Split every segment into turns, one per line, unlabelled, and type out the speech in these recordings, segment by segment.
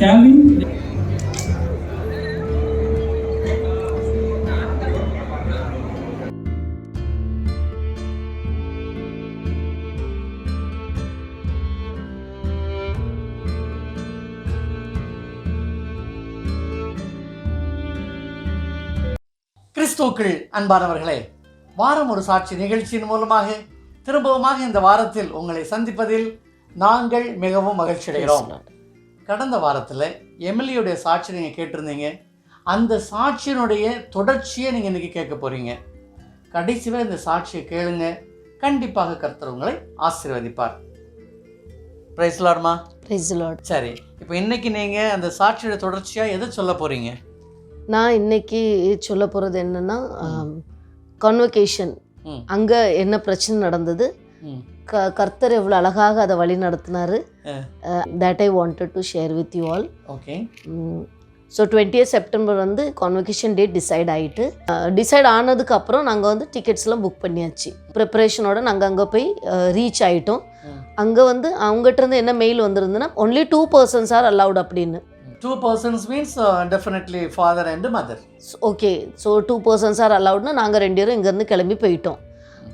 Calvin
கிறிஸ்துவுக்குள் அன்பானவர்களே வாரம் ஒரு சாட்சி நிகழ்ச்சியின் மூலமாக திரும்பவுமாக இந்த வாரத்தில் உங்களை சந்திப்பதில் நாங்கள் மிகவும் மகிழ்ச்சி அடைகிறோம் கடந்த வாரத்தில் எம்எல்ஏடைய சாட்சி நீங்கள் கேட்டிருந்தீங்க. அந்த சாட்சியினுடைய தொடர்ச்சியை நீங்கள் இன்றைக்கி கேட்க போகிறீங்க கடைசியில் இந்த சாட்சியை கேளுங்க. கண்டிப்பாக கர்த்தர் உங்களை ஆசீர்வதிப்பார். பிரைஸ் லார்மா
பிரைஸ் லார்ட்
சரி இப்போ இன்னைக்கு நீங்கள் அந்த சாட்சியோட தொடர்ச்சியாக எதை சொல்ல போகிறீங்க
நான் இன்னைக்கு சொல்ல போகிறது என்னன்னா கான்வகேஷன். அங்கே என்ன பிரச்சனை நடந்தது? க கர்த்தர் எவ்வளோ அழகாக அதை வழி நடத்தினாரு. That I wanted to share with you all
okay
so twentieth September வந்து கான்வகேஷன் டேட் டிசைட் ஆகிட்டு டிசைட் ஆனதுக்கு அப்புறம் நாங்கள் வந்து டிக்கெட்ஸ்லாம் புக் பண்ணியாச்சு. ப்ரிப்பரேஷனோட நாங்கள் அங்கே போய் ரீச் ஆகிட்டோம். அங்கே வந்து அவங்ககிட்ட இருந்து என்ன mail வந்திருந்துன்னா only two persons are allowed அப்படின்னு.
Two persons means definitely father and mother
okay so two persons are அலவுட்னா நாங்கள் ரெண்டு பேரும் இங்கேருந்து கிளம்பி போயிட்டோம்.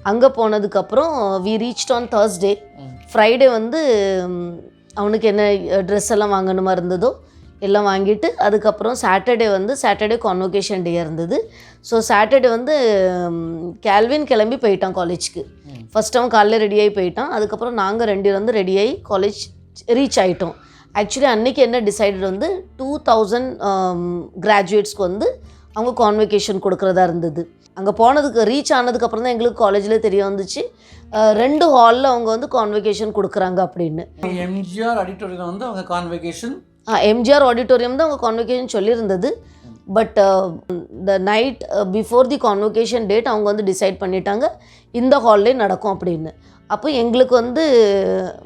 அங்கே போனதுக்கப்புறம் we reach on Thursday Friday வந்து அவனுக்கு என்ன ட்ரெஸ் எல்லாம் வாங்கணுமா இருந்ததோ எல்லாம் வாங்கிட்டு அதுக்கப்புறம் சாட்டர்டே வந்து சாட்டர்டே கான்வொகேஷன் டே இருந்தது. ஸோ சாட்டர்டே வந்து கேல்வின் கிளம்பி போயிட்டான் காலேஜ்க்கு ஃபஸ்ட் அவன் காலைல ரெடியாகி போயிட்டான். அதுக்கப்புறம் நாங்கள் ரெண்டு வந்து ரெடியாகி காலேஜ் ரீச் ஆகிட்டோம் ஆக்சுவலி அன்றைக்கி என்ன டிசைடட் வந்து டூ தௌசண்ட் கிராஜுவேட்ஸ்க்கு வந்து அவங்க கான்வெகேஷன் கொடுக்குறதா இருந்தது. அங்கே போனதுக்கு ரீச் ஆனதுக்கப்புறம் தான் எங்களுக்கு காலேஜில் தெரிய வந்துச்சு. ரெண்டு ஹாலில் அவங்க வந்து கான்வெகேஷன் கொடுக்குறாங்க அப்படின்னு.
எம்ஜிஆர் ஆடிட்டோரியம் வந்து அவங்க கான்வெகேஷன்
எம்ஜிஆர் ஆடிட்டோரியம் தான் அவங்க convocation சொல்லியிருந்தது. But the night before the convocation date அவங்க வந்து டிசைட் பண்ணிட்டாங்க. இந்த ஹால்லே நடக்கும் அப்படின்னு. அப்போ எங்களுக்கு வந்து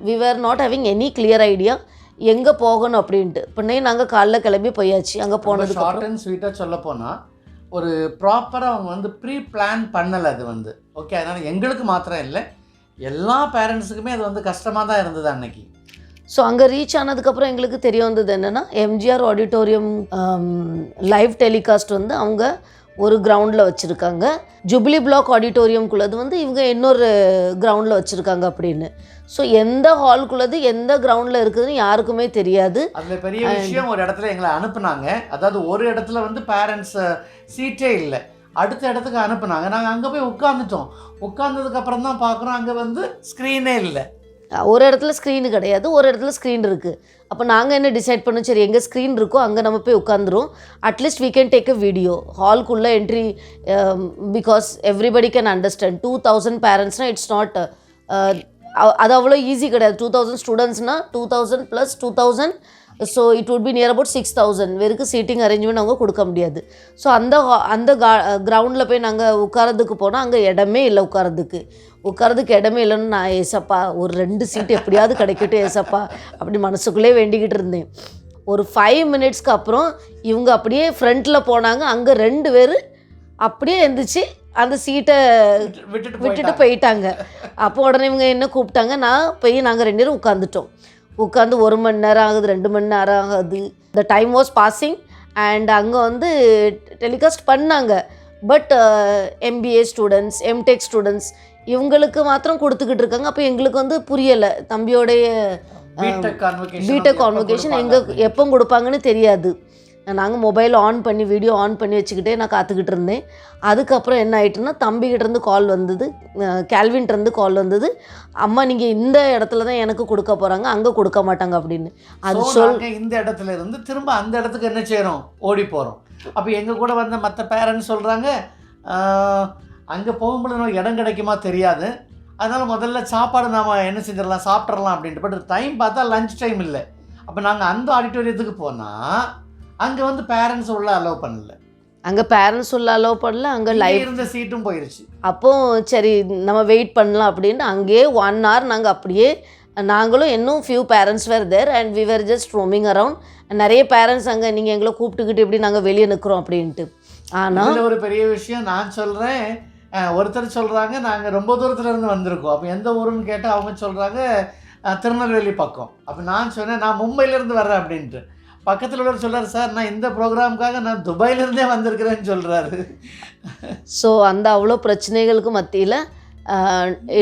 we were not having any clear idea எங்கே போகணும் அப்படின்ட்டு. பின்னே நாங்கள் காலைல கிளம்பி போயாச்சு அங்கே
ஷார்ட் அண்ட் ஸ்வீட்டாக சொல்ல போனால் ஒரு ப்ராப்பராக அவங்க வந்து ப்ரீ பிளான் பண்ணலை அது வந்து. ஓகே அதனால் எங்களுக்கு மாத்திரம் இல்லை. எல்லா பேரண்ட்ஸுக்குமே அது வந்து கஷ்டமாக தான் இருந்தது அன்னைக்கு.
ஸோ அங்கே ரீச் ஆனதுக்கப்புறம் எங்களுக்கு தெரிய வந்தது என்னென்னா எம்ஜிஆர் ஆடிட்டோரியம் லைவ் டெலிகாஸ்ட் வந்து அவங்க ஒரு கிரவுண்டில் வச்சுருக்காங்க. ஜூபிலி பிளாக் ஆடிட்டோரியம்குள்ளது வந்து இவங்க இன்னொரு கிரவுண்டில் வச்சுருக்காங்க அப்படின்னு. ஸோ எந்த ஹால்குள்ளது எந்த கிரவுண்டில் இருக்குதுன்னு யாருக்குமே தெரியாது.
அந்த பெரிய விஷயம் ஒரு இடத்துல எங்களை அனுப்புனாங்க. அதாவது ஒரு இடத்துல வந்து பேரண்ட்ஸ் சீட்டே இல்லை. அடுத்த இடத்துக்கு அனுப்புனாங்க. நாங்கள் அங்கே போய் உட்காந்துட்டோம் உட்காந்ததுக்கப்புறம் தான் பார்க்குறோம் அங்கே வந்து ஸ்க்ரீனே இல்லை.
ஒரு இடத்துல ஸ்க்ரீனு கிடையாது ஒரு இடத்துல ஸ்க்ரீன் இருக்குது அப்போ நாங்கள் என்ன டிசைட் பண்ணோம்? சரி எங்கே ஸ்க்ரீன் இருக்கோ அங்கே நம்ம போய் உட்காந்துரும் at least we can take a video ஹால்குள்ளே entry because everybody can understand two thousand பேரண்ட்ஸ்னால் it's not அது அவ்வளோ ஈஸி கிடையாது. Two thousand ஸ்டூடெண்ட்ஸ்னால் two thousand plus two thousand so it would be near about six thousand வெறுக்கு seating arrangement அவங்க கொடுக்க முடியாது. So அந்த அந்த கிரவுண்டில் போய் நாங்கள் உட்காரதுக்கு போனால் அங்கே இடமே இல்லை உட்காரதுக்கு உட்காரதுக்கு இடமே இல்லைன்னு நான் ஏசப்பா ஒரு ரெண்டு சீட் எப்படியாவது கிடைக்கட்டும் ஏசப்பா அப்படி மனசுக்குள்ளே வேண்டிக்கிட்டு இருந்தேன். ஒரு ஃபைவ் மினிட்ஸ்க்கு அப்புறம் இவங்க அப்படியே ஃப்ரண்ட்டில் போனாங்க. அங்கே ரெண்டு பேர் அப்படியே எந்திரிச்சு அந்த சீட்டை
விட்டுட்டு
விட்டுட்டு
போயிட்டாங்க.
போயிட்டாங்க. அப்போ உடனே இவங்க என்ன கூப்பிட்டாங்க? நான் போய் நாங்கள் ரெண்டு பேரும் உட்காந்துட்டோம் உட்காந்து ஒரு மணி நேரம் ஆகுது ரெண்டு மணி நேரம் ஆகுது. The time was passing and அங்கே வந்து டெலிகாஸ்ட் பண்ணாங்க. But MBA students MTech students இவங்களுக்கு மாத்திரம் கொடுத்துக்கிட்டு இருக்காங்க. அப்போ எங்களுக்கு வந்து புரியலை. தம்பியோடைய
பிடெக் கான்வொகேஷன்
எங்கே எப்போ கொடுப்பாங்கன்னு தெரியாது. நாங்கள் மொபைல் ஆன் பண்ணி வீடியோ ஆன் பண்ணி வச்சுக்கிட்டே நான் காத்துக்கிட்டு இருந்தேன். அதுக்கப்புறம் என்ன ஆயிட்டுன்னா தம்பிக்கிட்ட இருந்து கால் வந்தது. அஹ் கேல்வின்ட்ட இருந்து கால் வந்தது. அம்மா நீங்கள் இந்த இடத்துல தான் எனக்கு கொடுக்க போகிறாங்க அங்கே கொடுக்க மாட்டாங்க அப்படின்னு. அது சொல்
இந்த இடத்துல இருந்து திரும்ப அந்த இடத்துக்கு என்ன செய்கிறோம் ஓடி போகிறோம் அப்போ எங்கள் கூட வந்த மற்ற பேரண்ட்ஸ் சொல்கிறாங்க அங்கே போகும்போது இடம் கிடைக்குமா தெரியாது. அதனால் முதல்ல சாப்பாடு நாம் என்ன செஞ்சிடலாம் சாப்பிட்றலாம் அப்படின்ட்டு. பட் டைம் பார்த்தா லஞ்ச் டைம் இல்லை. அப்போ நாங்கள் அந்த ஆடிட்டோரியத்துக்கு போனால் அங்கே வந்து பேரண்ட்ஸ் உள்ள அலோவ் பண்ணல.
அங்கே பேரண்ட்ஸ் உள்ள அலோவ் பண்ணல அங்கே லைவ்
இருந்த சீட்டும் போயிருச்சு.
அப்போ சரி நம்ம வெயிட் பண்ணலாம் அப்படின்ட்டு அங்கேயே ஒன் hour நாங்கள் அப்படியே நாங்களும் இன்னும் few parents were there and we were just roaming around நிறைய பேரண்ட்ஸ் அங்கே நீங்கள் எங்களை கூப்பிட்டுக்கிட்டு இப்படி நாங்கள் வெளியே நிற்கிறோம் அப்படின்ட்டு. ஆனால்
ஒரு பெரிய விஷயம் நான் சொல்கிறேன் ஒருத்தர் சொல்கிறாங்க நாங்கள் ரொம்ப தூரத்துல இருந்து வந்திருக்கோம். அப்போ எந்த ஊருன்னு கேட்டால் அவங்க சொல்கிறாங்க திருநெல்வேலி பக்கம். அப்போ நான் சொன்னேன் நான் மும்பையிலேருந்து வர்றேன் அப்படின்ட்டு. பக்கத்தில் உள்ளவர் சொல்றாரு சார் நான் இந்த ப்ரோக்ராமுக்காக நான் துபாயில இருந்தே வந்திருக்கிறேன்னு சொல்றாரு.
ஸோ அந்த அவ்வளோ பிரச்சனைகளுக்கு மத்தியில்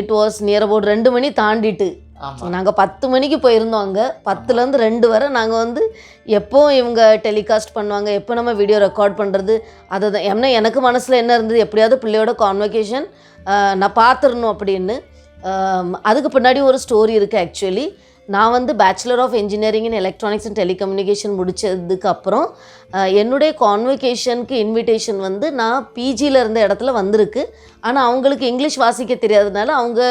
இட் வாஸ் நியர் அபவுட் ரெண்டு மணி தாண்டிட்டு. நாங்கள் பத்து மணிக்கு போயிருந்தோம் அங்கே. பத்துலேருந்து ரெண்டு வரை நாங்கள் வந்து எப்போ இவங்க டெலிகாஸ்ட் பண்ணுவாங்க எப்போ நம்ம வீடியோ ரெக்கார்ட் பண்ணுறது அதை தான். ஏன்னா எனக்கு மனசில் என்ன இருந்தது? எப்படியாவது பிள்ளையோட கான்வெகேஷன் நான் பார்த்துடணும் அப்படின்னு. அதுக்கு பின்னாடி ஒரு ஸ்டோரி இருக்குது ஆக்சுவலி நான் வந்து bachelor of engineering in electronics and telecommunication முடித்ததுக்கப்புறம் என்னுடைய கான்வெகேஷனுக்கு இன்விடேஷன் வந்து நான் பிஜியில் இருந்த இடத்துல வந்திருக்கு. ஆனால் அவங்களுக்கு இங்கிலீஷ் வாசிக்க தெரியாததுனால அவங்க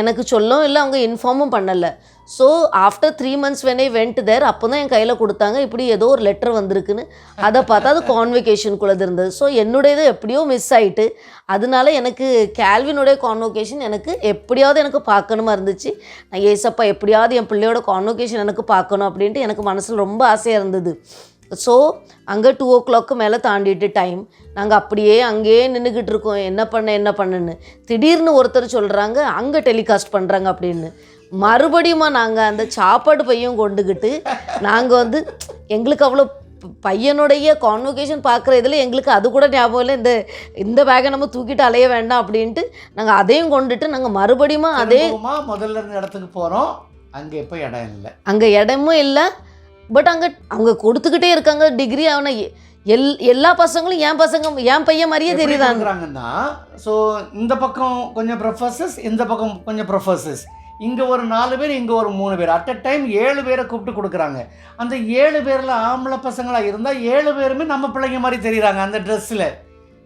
எனக்கு சொல்லவும் இல்லை அவங்க இன்ஃபார்மும் பண்ணலை. So after three months when went there அப்போ தான் என் கையில் கொடுத்தாங்க. இப்படி ஏதோ ஒரு லெட்டர் வந்திருக்குன்னு. அதை பார்த்தா அது கான்வெகேஷனுக்குள்ளது இருந்தது. ஸோ என்னுடையது எப்படியோ மிஸ் ஆகிட்டு அதனால எனக்கு கேல்வினுடைய கான்வொகேஷன் எனக்கு எப்படியாவது எனக்கு பார்க்கணுமா இருந்துச்சு. நான் ஏசப்பா எப்படியாவது என் பிள்ளையோட கான்வொகேஷன் எனக்கு பார்க்கணும் அப்படின்ட்டு எனக்கு மனசில் ரொம்ப ஆசையாக இருந்தது. ஸோ அங்கே டூ ஓ கிளாக்கு மேலே தாண்டிட்டு டைம் நாங்கள் அப்படியே அங்கேயே நின்றுக்கிட்டு இருக்கோம். என்ன பண்ண என்ன பண்ணுன்னு. திடீர்னு ஒருத்தர் சொல்கிறாங்க அங்கே டெலிகாஸ்ட் பண்ணுறாங்க அப்படின்னு. மறுபடியுமா நாங்கள் அந்த சாப்பாடு பையும் கொண்டுக்கிட்டு நாங்கள் வந்து எங்களுக்கு அவ்வளோ பையனுடைய கான்வொகேஷன் பார்க்குற இதில் எங்களுக்கு அது கூட ஞாபகம் இல்லை. இந்த இந்த பேக்கை நம்ம தூக்கிட்டு அலைய வேண்டாம் அப்படின்ட்டு நாங்கள் அதையும் கொண்டுட்டு நாங்கள் மறுபடியுமா அதே
முதல்ல இருந்த இடத்துக்கு போறோம். அங்க இப்போ இடம் இல்லை.
அங்கே இடமும் இல்லை. பட் அங்கே அவங்க கொடுத்துக்கிட்டே இருக்காங்க டிகிரி அவனை எல் எல்லா பசங்களும் என் பசங்க என் பையன் மாதிரியே
எப்படி
தெரியுதாங்க
கொடுக்குறாங்கன்னா ஸோ இந்த பக்கம் கொஞ்சம் ப்ரொஃபஸர்ஸ் இந்த பக்கம் கொஞ்சம் ப்ரொஃபஸர்ஸ் இங்கே ஒரு நாலு பேர் இங்கே ஒரு மூணு பேர். அட் அ டைம் ஏழு பேரை கூப்பிட்டு கொடுக்குறாங்க. அந்த ஏழு பேரில் ஆம்பளை பசங்களாக இருந்தால் ஏழு பேருமே நம்ம பிள்ளைங்க மாதிரி தெரியுறாங்க அந்த ட்ரெஸ்ஸில்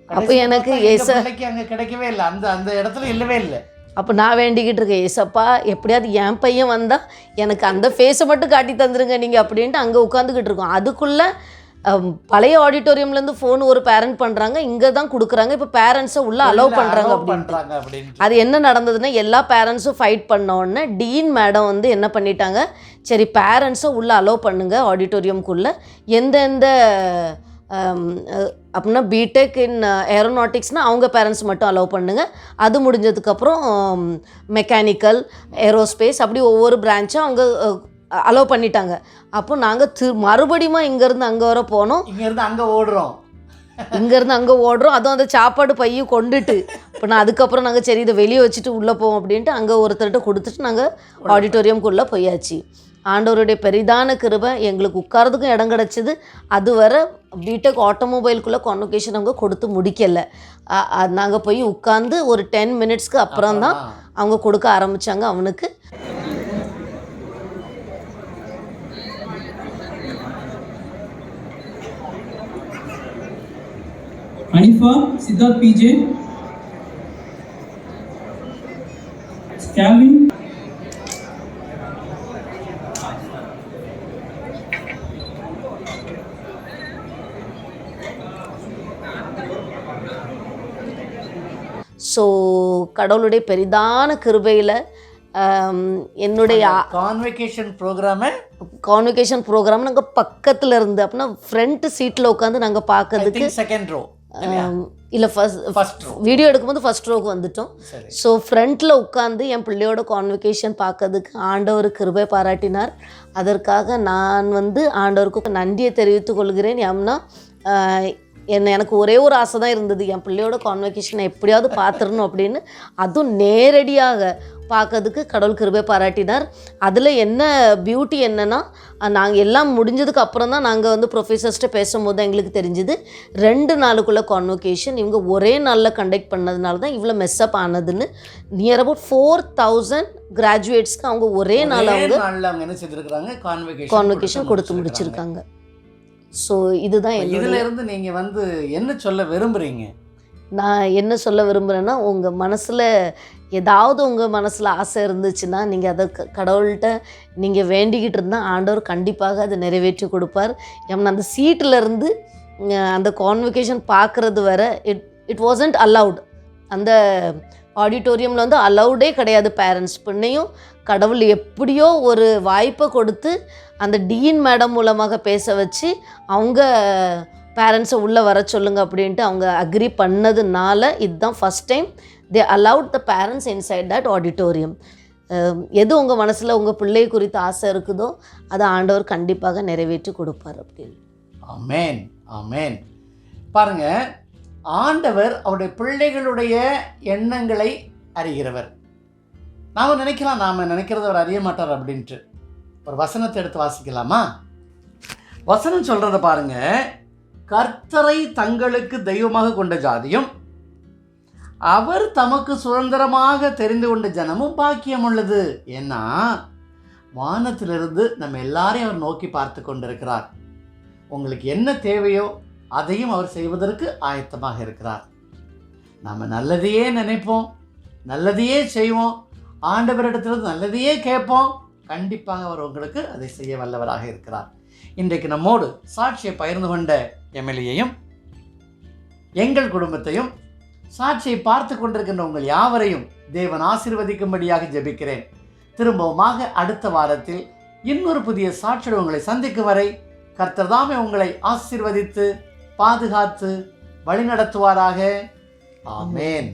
அப்போ எனக்கு
அங்கே கிடைக்கவே இல்லை. அந்த அந்த இடத்துல இல்லவே இல்லை.
அப்போ நான் வேண்டிக்கிட்டு இருக்கேன் ஏசப்பா எப்படியாவது என் பையன் வந்தால் எனக்கு அந்த ஃபேஸை மட்டும் காட்டி தந்துருங்க நீங்கள் அப்படின்ட்டு அங்கே உட்காந்துக்கிட்டு இருக்கோம். அதுக்குள்ளே பழைய ஆடிட்டோரியம்லேருந்து ஃபோன் ஒரு பேரண்ட் பண்ணுறாங்க இங்கே தான் கொடுக்குறாங்க. இப்போ பேரண்ட்ஸை உள்ளே அலோவ் பண்ணுறாங்க அப்படின்ட்டு.
அப்படின்னு
அது என்ன நடந்ததுன்னா எல்லா பேரண்ட்ஸும் ஃபைட் பண்ண உடனே டீன் மேடம் வந்து என்ன பண்ணிட்டாங்க சரி பேரண்ட்ஸை உள்ளே அலோவ் பண்ணுங்க ஆடிட்டோரியம்குள்ளே எந்தெந்த அப்படின்னா பிடெக் இன் ஏரோநாட்டிக்ஸ்னால் அவங்க பேரண்ட்ஸ் மட்டும் அலோவ் பண்ணுங்க. அது முடிஞ்சதுக்கப்புறம் மெக்கானிக்கல் ஏரோஸ்பேஸ் அப்படி ஒவ்வொரு பிரான்ச்சும் அவங்க அலோவ் பண்ணிட்டாங்க. அப்போ நாங்கள் தி மறுபடியும் இங்கேருந்து அங்கே வர போனோம்.
இங்கேருந்து அங்கே ஓடுறோம்.
இங்கேருந்து அங்கே ஓடுறோம். அதுவும் அந்த சாப்பாடு பையும் கொண்டுட்டு இப்போ நான் அதுக்கப்புறம் நாங்கள் சரி இதை வெளியே வச்சுட்டு உள்ளே போவோம் அப்படின்ட்டு அங்கே ஒருத்தர்கிட்ட கொடுத்துட்டு நாங்கள் ஆடிட்டோரியம்குள்ளே போயாச்சு. ஆண்டவருடைய பெரிதான கிருபை எங்களுக்கு உட்காரதுக்கும் இடம் கிடச்சிது. அதுவரை பிடெக் ஆட்டோமொபைலுக்குள்ளே கான்வொகேஷன் அவங்க கொடுத்து முடிக்கலை. நாங்கள் போய் உட்காந்து ஒரு டென் மினிட்ஸ்க்கு அப்புறம் தான் அவங்க கொடுக்க ஆரம்பித்தாங்க அவனுக்கு.
Hanifa, Siddharth PJ, Calvin,
so கடவுளுடைய பெரிதான கிருபையில் என்னுடைய
கான்வெகேஷன் ப்ரோக்ராமை
கான்வெகேஷன் ப்ரோக்ராம் நாங்கள் பக்கத்தில் இருந்து அப்படின்னா ஃப்ரண்ட் சீட்டில் உட்காந்து நாங்கள் பார்க்கறதுக்கு
செகண்ட் ரோ
இல்லை
ரோ
வீடியோ எடுக்கும்போது ஃபர்ஸ்ட் ரோக்கு வந்துட்டோம். ஸோ ஃப்ரண்ட்டில் உட்காந்து என் பிள்ளையோட கான்வெகேஷன் பார்க்கறதுக்கு ஆண்டவர் கிருபை பாராட்டினார். அதற்காக நான் வந்து ஆண்டவருக்கு நன்றியை தெரிவித்துக் கொள்கிறேன். ஆஹ், என்ன எனக்கு ஒரே ஒரு ஆசை தான் இருந்தது. என் பிள்ளையோட கான்வெகேஷனை எப்படியாவது பார்த்துடணும் அப்படின்னு. அதுவும் நேரடியாக பார்க்கறதுக்கு கடவுள் கிருபை பாராட்டினார். அதில் என்ன பியூட்டி என்னன்னா நாங்கள் எல்லாம் முடிஞ்சதுக்கு அப்புறம் தான் நாங்கள் வந்து ப்ரொஃபஸர்ஸ்ட்டு பேசும்போது தான் எங்களுக்கு தெரிஞ்சுது. ரெண்டு நாளுக்குள்ள கான்வொகேஷன் இவங்க ஒரே நாளில் கண்டக்ட் பண்ணதுனால தான் இவ்வளோ மெஸ்அப் ஆனதுன்னு. நியர் அபவுட் ஃபோர் தௌசண்ட் கிராஜுவேட்ஸ்க்கு அவங்க ஒரே நாள் அவங்க
நாள்ல அவங்க என்ன செய்திருக்காங்க கான்வெகேஷன்
கான்வொகேஷன் கொடுத்து முடிச்சிருக்காங்க. ஸோ இதுதான்
இதுல இருந்து நீங்க வந்து என்ன சொல்ல விரும்புறீங்க?
நான் என்ன சொல்ல விரும்புகிறேன்னா உங்கள் மனசில் ஏதாவது உங்கள் மனசில் ஆசை இருந்துச்சுன்னா நீங்கள் அதை க- கடவுள்கிட்ட நீங்கள் வேண்டிக்கிட்டு இருந்தால் ஆண்டவர் கண்டிப்பாக அதை நிறைவேற்றி கொடுப்பார். ஏன்னா அந்த சீட்டில் இருந்து அஹ், அந்த கான்வெகேஷன் பார்க்குறது வர இட் இட் வாசன்ட் அலவுட் அந்த ஆடிட்டோரியமில் வந்து அலௌடே கிடையாது பேரண்ட்ஸ் பின்னையும் கடவுள் எப்படியோ ஒரு வாய்ப்பை கொடுத்து அந்த டீன் மேடம் மூலமாக பேச வச்சு அவங்க பேரண்ட்ஸை உள்ளே வர சொல்லுங்க அப்படின்ட்டு அவங்க அக்ரி பண்ணதுனால இதுதான் first time they allowed the parents inside that auditorium எது உங்கள் மனசில் உங்கள் பிள்ளை குறித்து ஆசை இருக்குதோ அதை ஆண்டவர் கண்டிப்பாக நிறைவேற்றி கொடுப்பார் அப்படின்னு.
அமேன் ஆமென் பாருங்க ஆண்டவர் அவருடைய பிள்ளைகளுடைய எண்ணங்களை அறிகிறவர். நாம் நினைக்கலாம் நாம் நினைக்கிறத அவர் அறிய மாட்டார் அப்படின்ட்டு. ஒரு வசனத்தை எடுத்து வாசிக்கலாமா? வசனம் சொல்கிறத பாருங்க. கர்த்தரை தங்களுக்கு தெய்வமாக கொண்ட ஜாதியும் அவர் தமக்கு சுதந்திரமாக தெரிந்து கொண்ட ஜனமும் பாக்கியம் உள்ளது. ஏன்னா வானத்திலிருந்து நம்ம எல்லாரையும் அவர் நோக்கி பார்த்து கொண்டிருக்கிறார். உங்களுக்கு என்ன தேவையோ அதையும் அவர் செய்வதற்கு ஆயத்தமாக இருக்கிறார். நாம் நல்லதையே நினைப்போம் நல்லதையே செய்வோம் ஆண்டவரிடத்தில் நல்லதையே கேட்போம். கண்டிப்பாக அவர் உங்களுக்கு அதை செய்ய வல்லவராக இருக்கிறார். இன்றைக்கு நம்மோடு சாட்சியை பகிர்ந்து கொண்ட எம்எல்ஏயும் எங்கள் குடும்பத்தையும் சாட்சியை பார்த்து கொண்டிருக்கின்ற உங்கள் யாவரையும் தேவன் ஆசீர்வதிக்கும்படியாக ஜெபிக்கிறேன். திரும்பவுமாக அடுத்த வாரத்தில் இன்னொரு புதிய சாட்சியோடு உங்களை சந்திக்கும் வரை கர்த்தர்தாமே உங்களை ஆசீர்வதித்து பாதுகாத்து வழிநடத்துவாராக. ஆமேன்.